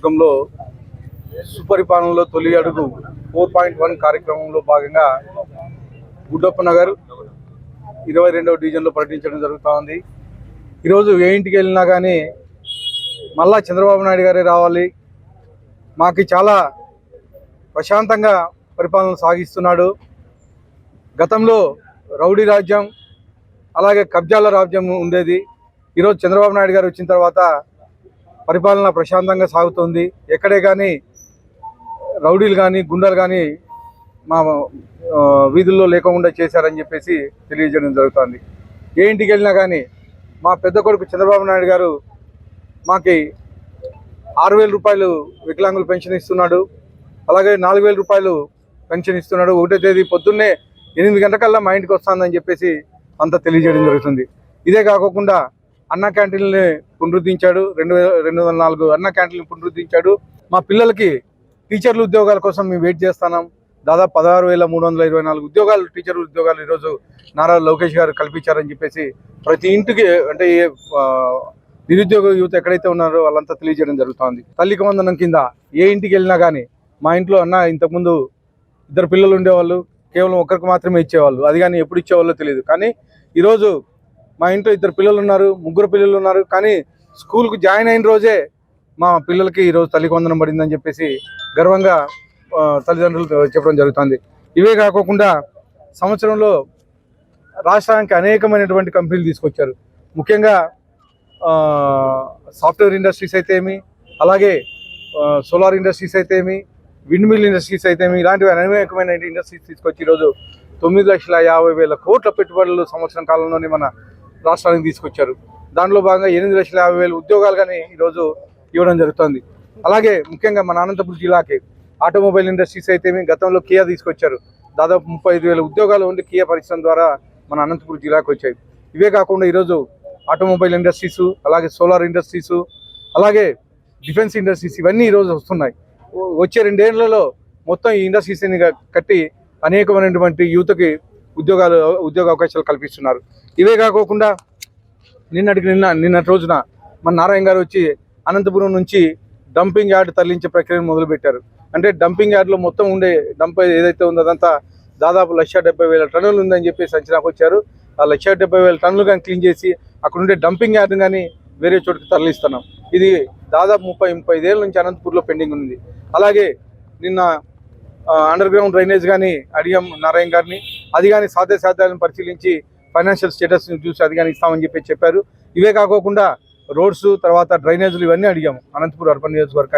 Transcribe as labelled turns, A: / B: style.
A: వర్గంలో సుపరిపాలనలో తొలి అడుగు ఫోర్ పాయింట్ వన్ కార్యక్రమంలో భాగంగా గుడ్డప్ప నగర్ ఇరవై రెండవ డివిజన్లో పర్యటించడం జరుగుతూ ఉంది. ఈరోజు ఏ ఇంటికి వెళ్ళినా కానీ మళ్ళా చంద్రబాబు నాయుడు గారే రావాలి. మాకు చాలా ప్రశాంతంగా పరిపాలన సాగిస్తున్నాడు. గతంలో రౌడీ రాజ్యం అలాగే కబ్జాల రాజ్యం ఉండేది. ఈరోజు చంద్రబాబు నాయుడు గారు వచ్చిన తర్వాత పరిపాలన ప్రశాంతంగా సాగుతుంది. ఎక్కడే కానీ రౌడీలు కానీ గుండాలు కానీ మా వీధుల్లో లేకుండా చేశారని చెప్పేసి తెలియజేయడం జరుగుతుంది. ఏ ఇంటికి వెళ్ళినా కానీ మా పెద్ద కొడుకు చంద్రబాబు నాయుడు గారు మాకి ఆరు వేల రూపాయలు వికలాంగులు పెన్షన్ ఇస్తున్నాడు. అలాగే నాలుగు వేల రూపాయలు పెన్షన్ ఇస్తున్నాడు. ఒకటే తేదీ పొద్దున్నే ఎనిమిది గంటకల్లా మా ఇంటికి వస్తుందని చెప్పేసి అంతా తెలియజేయడం జరుగుతుంది. ఇదే కాకుండా అన్న క్యాంటీన్ని పునరుద్ధరించాడు. రెండు వేల రెండు వందల నాలుగు అన్న క్యాంటీన్లు పునరుద్ధరించాడు. మా పిల్లలకి టీచర్ల ఉద్యోగాల కోసం మేము వెయిట్ చేస్తున్నాం. దాదాపు పదహారు వేల మూడు వందల ఇరవై నాలుగు ఉద్యోగాలు టీచర్ ఉద్యోగాలు ఈరోజు నారా లోకేష్ గారు కల్పించారని చెప్పేసి ప్రతి ఇంటికి అంటే ఏ నిరుద్యోగ యువత ఎక్కడైతే ఉన్నారో వాళ్ళంతా తెలియజేయడం జరుగుతోంది. తల్లికి వందనం కింద ఏ ఇంటికి వెళ్ళినా కానీ మా ఇంట్లో అన్న ఇంతకుముందు ఇద్దరు పిల్లలు ఉండేవాళ్ళు. కేవలం ఒక్కరికి మాత్రమే ఇచ్చేవాళ్ళు. అది కానీ ఎప్పుడు ఇచ్చేవాళ్ళో తెలియదు. కానీ ఈరోజు మా ఇంట్లో ఇద్దరు పిల్లలు ఉన్నారు ముగ్గురు పిల్లలు ఉన్నారు. కానీ స్కూల్కు జాయిన్ అయిన రోజే మా పిల్లలకి ఈరోజు తల్లికి వందనం పడిందని చెప్పేసి గర్వంగా తల్లిదండ్రులు చెప్పడం జరుగుతుంది. ఇవే కాకుండా సంవత్సరంలో రాష్ట్రానికి అనేకమైనటువంటి కంపెనీలు తీసుకొచ్చారు. ముఖ్యంగా సాఫ్ట్వేర్ ఇండస్ట్రీస్ అయితే ఏమి అలాగే సోలార్ ఇండస్ట్రీస్ అయితే ఏమి విండ్ మిల్ ఇండస్ట్రీస్ అయితే ఏమి ఇలాంటివి అనేకమైన ఇండస్ట్రీస్ తీసుకొచ్చి ఈరోజు తొమ్మిది లక్షల యాభై వేల కోట్ల పెట్టుబడులు సంవత్సరం కాలంలోనే మన రాష్ట్రానికి తీసుకొచ్చారు. దాంట్లో భాగంగా ఎనిమిది లక్షల యాభై వేల ఉద్యోగాలు కానీ ఈరోజు ఇవ్వడం జరుగుతుంది. అలాగే ముఖ్యంగా మన అనంతపురం జిల్లాకి ఆటోమొబైల్ ఇండస్ట్రీస్ అయితే గతంలో కియా తీసుకొచ్చారు. దాదాపు ముప్పై ఐదు వేల ఉద్యోగాలు ఉండి కియా పరిశ్రమ ద్వారా మన అనంతపురం జిల్లాకు వచ్చాయి. ఇవే కాకుండా ఈరోజు ఆటోమొబైల్ ఇండస్ట్రీస్ అలాగే సోలార్ ఇండస్ట్రీస్ అలాగే డిఫెన్స్ ఇండస్ట్రీస్ ఇవన్నీ ఈరోజు వస్తున్నాయి. వచ్చే రెండేళ్ళలో మొత్తం ఈ ఇండస్ట్రీస్ని కట్టి అనేకమైనటువంటి యువతకి ఉద్యోగాలు ఉద్యోగ అవకాశాలు కల్పిస్తున్నారు. ఇవే కాకోకుండా నిన్నటికి నిన్న నిన్నటి రోజున మన నారాయణ గారు వచ్చి అనంతపురం నుంచి డంపింగ్ యార్డ్ తరలించే ప్రక్రియను మొదలుపెట్టారు. అంటే డంపింగ్ యార్డ్లో మొత్తం ఉండే డంప్ ఏదైతే ఉందో అదంతా దాదాపు లక్ష డెబ్బై వేల టన్నులు ఉందని చెప్పేసి అంచనాకు వచ్చారు. ఆ లక్ష డెబ్బై వేల టన్నులు కానీ క్లీన్ చేసి అక్కడ ఉండే డంపింగ్ యార్డ్ కానీ వేరే చోటుకి తరలిస్తున్నాం. ఇది దాదాపు ముప్పై ముప్పై ఐదేళ్ళ నుంచి అనంతపూర్లో పెండింగ్ ఉంది. అలాగే నిన్న అండర్ గ్రౌండ్ డ్రైనేజ్ కానీ అడిగాం నారాయణ గారిని. అది కానీ సాధ్య సాధ్యాలను పరిశీలించి ఫైనాన్షియల్ స్టేటస్ చూసి అది కానీ ఇస్తామని చెప్పి చెప్పారు. ఇవే కాకోకుండా రోడ్స్ తర్వాత డ్రైనేజీలు ఇవన్నీ అడిగాము. అనంతపురం అర్బన్ నియోజకవర్గం